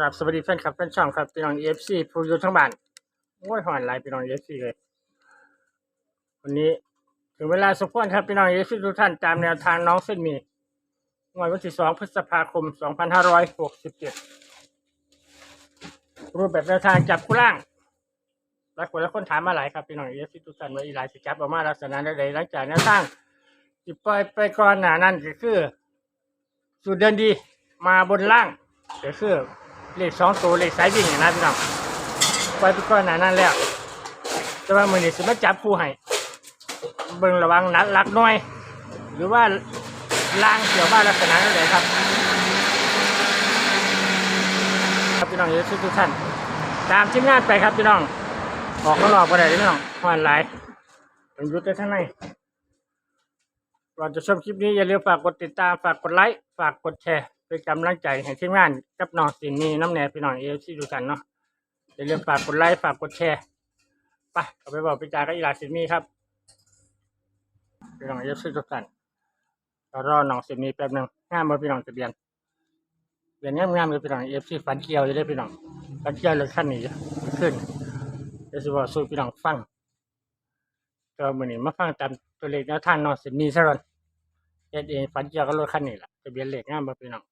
รับสวัสดีแฟนคลับแฟนช่องครับพี่น้องเอฟซีผู้อยู่ทั้งบ้านโอ้ยหอนหลายพี่น้องเอฟซีเลย วันนี้ถึงเวลาสมควรครับพี่น้องเอฟซีทุกท่านตามแนวทางน้องเส้นมีงวดวันที่สองพฤษภาคมสองพันห้าร้อยหกสิบเจ็ดรูปแบบแนวทางจับคู่ล่างหลายคนและคนถามมาหลายครับพี่น้องเอฟซีทุกท่านว่าอีหลายสิจับออกมาลักษณะใดๆหลังจากแนวทางจิปล่อยไปก่อนหน้านั้นก็คือ สูตรเดินดีมาบนล่างก็คือ เลขสองตัวเลขสายวิ่งอย่างนั้นพี่น้องปล่อยไปก่อนหน้านั้นแล้ว แต่ว่ามือนี้สิมาจับผู้ให้เบิ่งระวังนัดลักน้อย หรือว่าล่างเกี่ยวบ้านลักษณะนั้นเลยครับ ครับพี่น้องเยอะทุกท่านตามทีมงานไปครับพี่น้องออกข้างนอกก็ได้พี่น้องหวานหลายเป็นยุทธข้างในก่อนจะชมคลิปนี้อย่าลืมฝากกดติดตามฝากกดไลค์ฝากกดแชร์ เป็นกำลังใจให้ทีมงานกับน้องสินนี่น้ำแน่พี่น้องเอฟซีดูกันเนาะอย่าลืมฝากกดไลค์ฝากกดแชร์ไปเอาไปบอกไปจากับอีหลาสินนี่ครับพี่น้องเอฟซีทุกท่านรอน้องสินนี่แป๊บหนึ่งงามมาพี่น้องทะเบียนเบียนงามๆเลยพี่น้องเอฟซีฟันเกียวเลยเด้อพี่น้องฟันเกียวเลยขั้นนี้ขึ้นเดี๋ยวสิบอกสู้พี่น้องฟังก็มือนี้มาฟังตามตัวเลขแนวทางเนอนสิมีซะก่อนเอ็ดเองฝันเกี่ยวกับรถคันนี้แหละทะเบียนเลขงามบ่พี่น้อง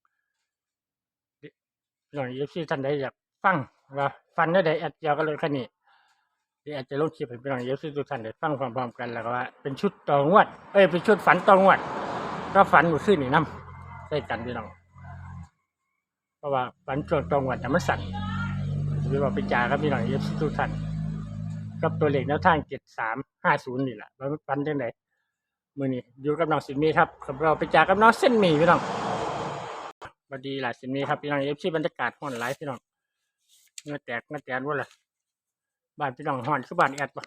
พี่น้องยูซี่ท่านใดอยากฟังว่าฟันได้ใดแอดเกี่ยวกับรถคันนี้เดี๋ยวอาจจะลงคลิปให้พี่น้องยูซี่ทุกท่านได้ฟังพร้อมๆกันแล้วก็ว่าเป็นชุดตองวดเอ้ยเป็นชุดฝันตองวดก็ฝันเมื่อคืนนี่นํใส่กันพี่น้องเพราะว่าฝันช่วงตองวดแต่มันสั่นหรือว่าไปจ่ากับพี่น้องยูซี่ทุกท่านกับตัวเลขแนวทางเจ็ดสามห้าศูนย์นี่แหละว่ามันฟันจังไดมือนี้อยู่กับน้องสินมีครับกับเราไปจ่ากกับน้องเส้นหมี่พี่น้อง สวัสดีหลายสินมีครับพี่น้องเอฟซีบรรยากาศห้อนหลายพี่น้องเงือแตกเงือแตนว่าล่ะบ้านพี่น้องห้อนคือบ้านแอดปะ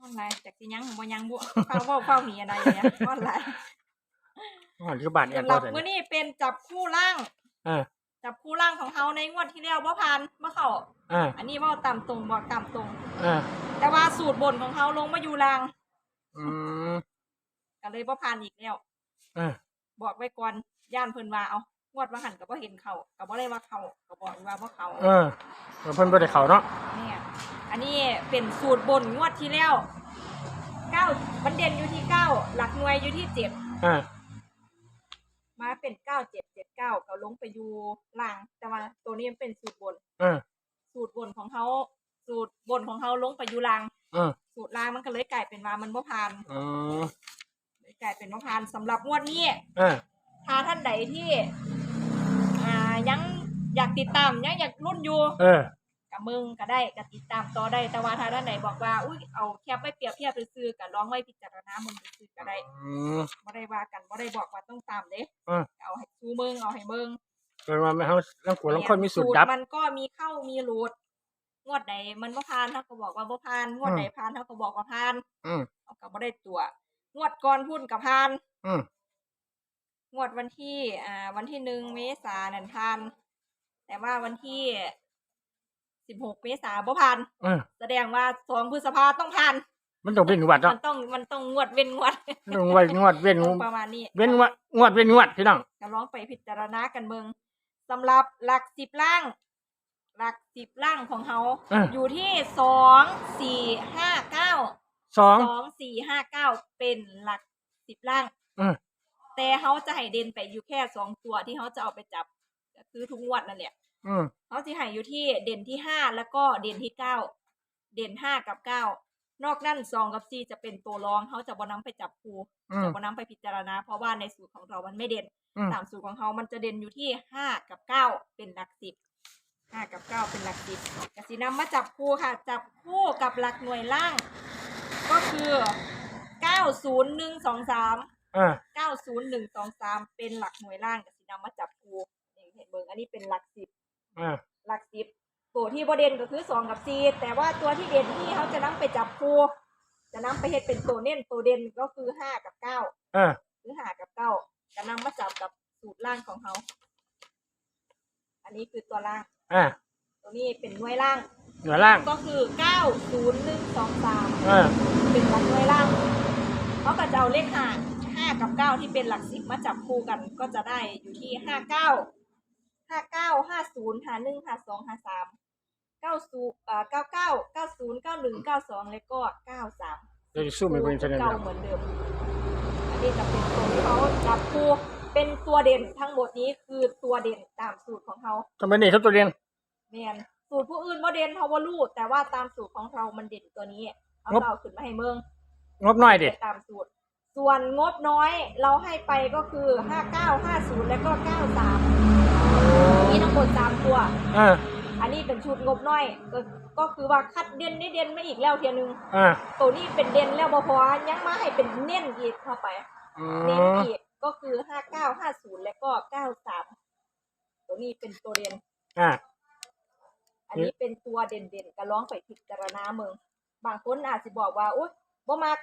ออนไลน์จากสิยังบ่ยังบุเฝ้าเฝ้าเฝ้าหนีอะไรอย่างเงี้ยออนไลน์ห้อนคือบ้านแอดสำหรัว่าบแต่มื้อนี้เป็นจับคู่ล่างเออจับคู่ล่างของเฮาในงวดที่แล้วบ่ผ่านบ่เข้าเอออันนี้เว้าตามตรงบอกตามตรงเออแต่ว่าสูตรบนของเฮาลงมาอยู่ล่างอืมก็เลยบ่ผ่านอีกแล้วเออบอกไว้ก่อนย่านเพิ่นว่าเอา งวดว่าหันก็บ่เห็นเข้าก็บ่ได้ว่าเข้าก็บอกว่าบ่เข้าเออเพิ่นบ่ได้เข้าเนาะเนี่ยอันนี้เป็นสูตรบนงวดที่แล้วเก้ามันเด่นอยู่ที่เก้าหลักหน่วยอยู่ที่เจ็ดเออมาเป็นเก้าเจ็ดเจ็ดเก้าก็ลงไปอยู่ล่าง แต่ว่าตัวนี้มันเป็นสูตรบนเออสูตรบนของเขาสูตรบนของเขาลงไปอยู่ล่างเออสูตรล่างมันก็เลยกลายเป็นว่ามันบ่ผ่านอืมเลยกลายเป็นบ่ผ่านสำหรับงวดนี้เออถ้าท่านใดที่ อ่ายังอยากติดตามยังอยากรุ่นอยู่เออ กับมึงก็ได้ก็ติดตามต่อได้แต่ว่าถ้าท่านใดบอกว่าอุ้ยเอาแคปไว้เปรียบเทียบซื้อๆก็ลองไว้พิจารณามึงซื้อๆก็ได้อืม บ่ได้ว่ากันบ่ได้บอกว่าต้องตามเด้เออเอาให้ซูมึงเอาให้มึงเพิ่นว่าไม่เฮาลังกลัวลังคนมีสูตรดับ มันก็มีเข้ามีหลุดงวดไหนมันบ่ผ่านเท่าก็บอกว่าบ่ผ่านงวดไหนผ่านเท่าก็บอกว่าผ่านอืม เอาก็บ่ได้ตัว งวดก่อนพุ่นกับผ่าน อืม งวดวันที่อ่าวันที่หนึ่งเมษายนนั่นผ่านแต่ว่าวันที่สิบหกเมษาบ่ผ่านเออแสดงว่าสองพฤษภาต้องผ่านมันต้องเป็นวัดมัเนาะนต้องมันต้องงวดเว้นงวดต้องไว้งวดเว้นประมาณนี้เว้นงวดงวดเว้นงวดพี่น้องก็ลองไปพิจารณากันเบิงสำหรับหลักสิบล่าง หลักสิบล่างของเขาเอออยู่ที่สองสี่ห้าเก้าสองสองสี่ห้าเก้าเป็นหลักสิบล่าง เออ แต่เขาจะให้เด่นไปอยู่แค่สองตัวที่เขาจะเอาไปจับก็คือทุกงวดนั่นแหละอืมเขาจะให้อยู่ที่เด่นที่ห้าแล้วก็เด่นที่เก้าเด่นห้ากับเก้านอกนั้นสองกับสี่จะเป็นตัวรองเขาจะบนำไปจับคูอืมจะบนำไปพิจารณา เพราะว่าในสูตรของเรามันไม่เด่นอืมตามสูตรของเขามันจะเด่นอยู่ที่ห้ากับเก้าเป็นหลักสิบห้ากับเก้าเป็นหลักสิบกสินำมาจับคู่ค่ะ จับคู่กับหลักหน่วยล่าง ก็คือเก้าศูนย์หนึ่งสองสามเออเก้าศูนย์หนึ่งสองสามเป็นหลักหน่วยล่างกสินำมาจับคู่นี่เห็นเบิงอันนี้เป็นหลักสิบเออหลักสิบตัวที่บเด่นก็คือสองกับสี่แต่ว่าตัวที่เด่นที่เขาจะนำไปจับคู่จะนำไปเฮ็ดเป็นตัวเน้นตัวเด่นก็คือห้ากับเก้าเออหรือห้ากับเก้าจะนำมาจับกับสูตรล่างของเขาอันนี้คือตัวล่างอ่าตัวนี้เป็นหน่วยล่างเหนือล่างก็คือเก้าศูนย์หนึ่งสองสามเออเป็นหลักหน่วยล่างเขาก็จะเอาเลขห่าง ห้ากับเก้าที่เป็นหลักสิบมาจับคู่กันก็จะได้อยู่ที่ห้าเก้าห้าเก้าห้าศูนย์ห้าหนึ่งห้าสองห้าสามเก้าศูนย์อ่าเก้าเก้าเก้าศูนย์เก้าหนึ่งเก้าสองแล้วก็เก้าสามเดี๋ยวจะสู้ไม่เป็นชนะเก่าเหมือนเดิม อันนี้จะเป็นตัวที่เขาจับคู่เป็นตัวเด่นทั้งหมดนี้คือตัวเด่นตามสูตรของเขาทำไมนี่ครับตัวเรียนแมนสูตรผู้อื่นว่าเด่นเขาว่ารู้แต่ว่าตามสูตรของเรามันเด่นตัวนี้เอางบเราขึ้นมาให้เมืองงบน้อยดิ ตามสูตร ส่วนงบน้อยเราให้ไปก็คือห้าเก้าห้าศูนย์แล้วก็เก้าสามมีทั้งหมดสามตัวเอออันนี้เป็นชุดงบน้อย ก็ก็คือว่าคัดเด่นนี่เด่นไม่อีกแล้วเทียนึง อ่าตัวนี้เป็นเด่นแล้วบ่พอยังมาให้เป็นเน้นอีกเข้าไป อืเน้นมอีกก็คือห้าเก้าห้าศูนย์และก็เก้าสามตัวนี้เป็นตัวเด่น อ่า อันนี้เป็นตัวเด่นเด่นๆก็ร้องไปพิจารณาเมือง บางคนอาจจะบอกว่าอุ๊ยบ่มัก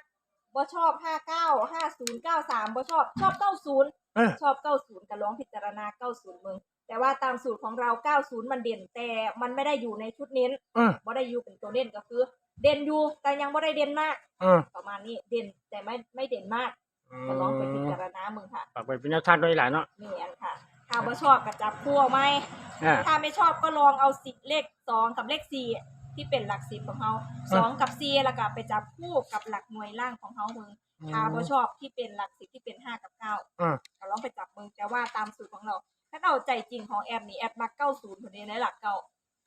บ่ชอบห้าเก้าห้าศูนย์เก้าสามบ่ชอบชอบเก้าศูนย์เออ ชอบเก้าศูนย์ก็ร้องพิจารณาเก้าศูนย์เมืองแต่ว่าตามสูตรของเราเก้าศูนย์มันเด่นแต่มันไม่ได้อยู่ในชุดเน้นอืมบ่ได้อยู่เป็นตัวเด่นก็คือ เด่นอยู่แต่ยังบ่ได้เด่นมากอืมประมาณนี้เด่นแต่ไม่ไม่เด่นมากก็ร้องไปพิจารณาเมืองค่ะฝากไปเป็นแนวทางด้วยหลานเนาะนี่อันค่ะ ถ้าบ่ชอบก็จับคู่เอาไหม อ่าถ้าไม่ชอบก็ลองเอาสิเลขสองกับเลขสี่ ที่เป็นหลักสิบของเขาสองกับสี่แล้วก็ไปจับคู่กับหลักหน่วยล่างของเขามึงถ้าบ่ชอบที่เป็นหลักสิบที่เป็นห้ากับเก้าอืมก็ลองไปจับมึงแต่ว่าตามสูตรของเราถ้าเอาใจจริงของแอปนี่แอปมาเก้าศูนย์คนนี้ในหลักเก้า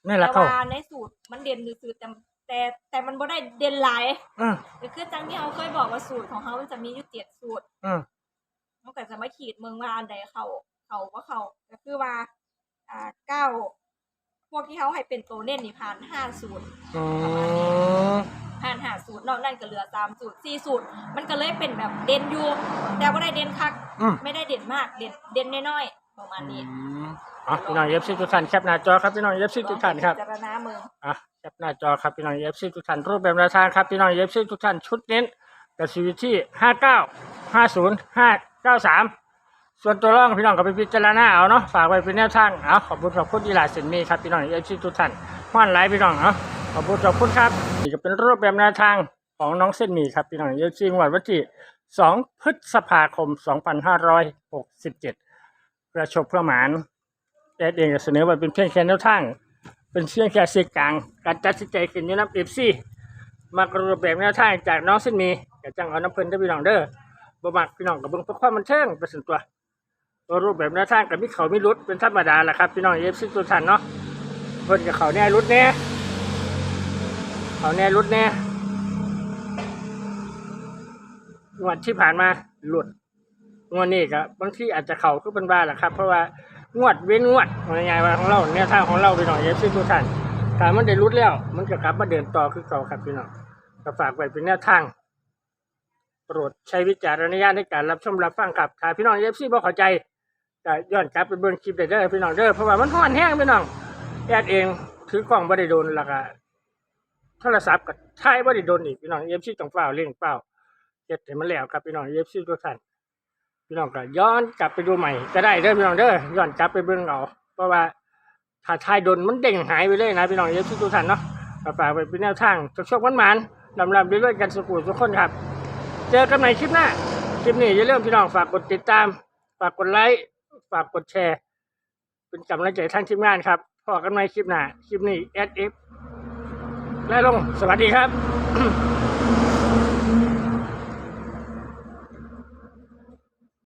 นี่แหละแต่เขาว่าในสูตรมันเด่นคือแต่แต่แต่มันบ่ได้เด่นหลายอืมก็คือจังที่เขาเคยบอกว่าสูตรของเขามันจะมีอยู่เจ็ดสูตรอืมมันก็จะมาขีดเมืองว่าอันใดเขาเขาว่าเขาก็คือว่าอ่าเก้าพ วกที่เขาให้เป็นตัวเน้นนี่ผ่านห้าสูตรอืมผ่านห้าสูตรนอกนั้นก็เหลือสามสูตรสี่สูตร มันก็เลยเป็นแบบเด่นอยู่แต่ว่าได้เด่นคัก อืมไม่ได้เด่นมากเด่นเด่นน้อยๆประมาณนี้อ๋อพี่น้องเอฟซีทุกท่านแคปหน้าจอครับพี่น้องเอฟซีทุกท่านครับ ลองพิจารณาเมือง อะแคปหน้าจอครับพี่น้องเอฟซีทุกท่านรูปแบบแนวทางครับพี่น้องเอฟซีทุกท่านชุดเน้นกระสีวิที่ห้าเก้าห้าศูนย์ห้าเก้าสาม ส่วนตัวร่องพี่น้องก็ไปพิจารณาเอาเนาะฝากไว้เป็นแนวทางเอาขอบคุณขอบคุณอีหลาสินมีครับพี่น้องเอฟซีทุกท่านห้อนไลฟ์พี่น้องเนาะขอบคุณขอบคุณครับนี่ก็เป็นรูปแบบแนวทางของน้องเส้นหมี่ครับพี่น้องเอฟซีงวดวันที่สองพฤษภาคมสองพันห้าร้อยหกสิบเจ็ดประชบเพื่อหมานแอดเองก็เสนอไว้เป็นเพียงแค่แนวทาง เป็นเพียงแค่สื่อกลาง การตัดสินใจขึ้นอยู่น้ำเอฟซีมากรูปแบบแนวทางจากน้องเส้นหมีอย่าจังเอาน้ำเพิ่นได้พี่น้องเด้อบ่มักพี่น้องกับเบิ่งเพื่อความบันเทิงเป็นส่วนตัว ตัวรูปแบบแนวทางกับมีเขาไมีรุดเป็นธรรมดาแหละครับพี่น้องเอฟซีตัวทันเนาะเพิ่นกับเขาแน่รุดแน่เขาแน่รุดแน่งวดที่ผ่านมาหลุดงวดนี้ก็บางที่อาจจะเข่าคือเป็นบ้าแหละครับ เพราะว่างวดเว้นงวดว่าไงว่าของเราเนี่ยทางของเราไปหน่อยเอฟซีทุกท่านถ้ามันได้รุดแล้ว มันก็กลับมาเดินต่อคือเก่าครับพี่น้องก็ฝากไว้เป็นแนวทางโปรดใช้วิจารณญาณในการรับชมรับฟังครับถ้าพี่น้องเอฟซีบ่เข้าใจ ก็ย้อนกลับไปเบิ่งคลิปได้เด้อพี่น้องเด้อเพราะว่ามันฮ้อนแห้งพี่น้องแอดเองถือกล้องบ่ได้โดนแล้วก็โทรศัพท์ก็ถ่ายบ่ได้โดนอีกพี่น้องเอฟซีต้องเฝ้าเร่งเฝ้าเฮ็ดให้มันแล้วครับพี่น้องเอฟซีทุกท่านพี่น้องก็ย้อนกลับไปดูใหม่ก็ได้เด้อพี่น้องเด้อย้อนกลับไปเบิ่งเอาเพราะว่าถ้าทายโดนมันเด้งหายไปเลยนะพี่น้องเยอะทุกท่านเนาะฝากไปเป็นแนวทางโชคๆหวานๆลำๆเรื่อยๆกันสุขุทุกคนครับ เจอกันใหม่คลิปหน้า คลิปนี้อย่าลืมพี่น้องฝากกดติดตาม ฝากกดไลค์ ฝากกดแชร์ เป็นกำลังใจทางทีมงานครับพอกันใหมคลิปหน้า คลิปนี้แอดเอฟและลง สวัสดีครับ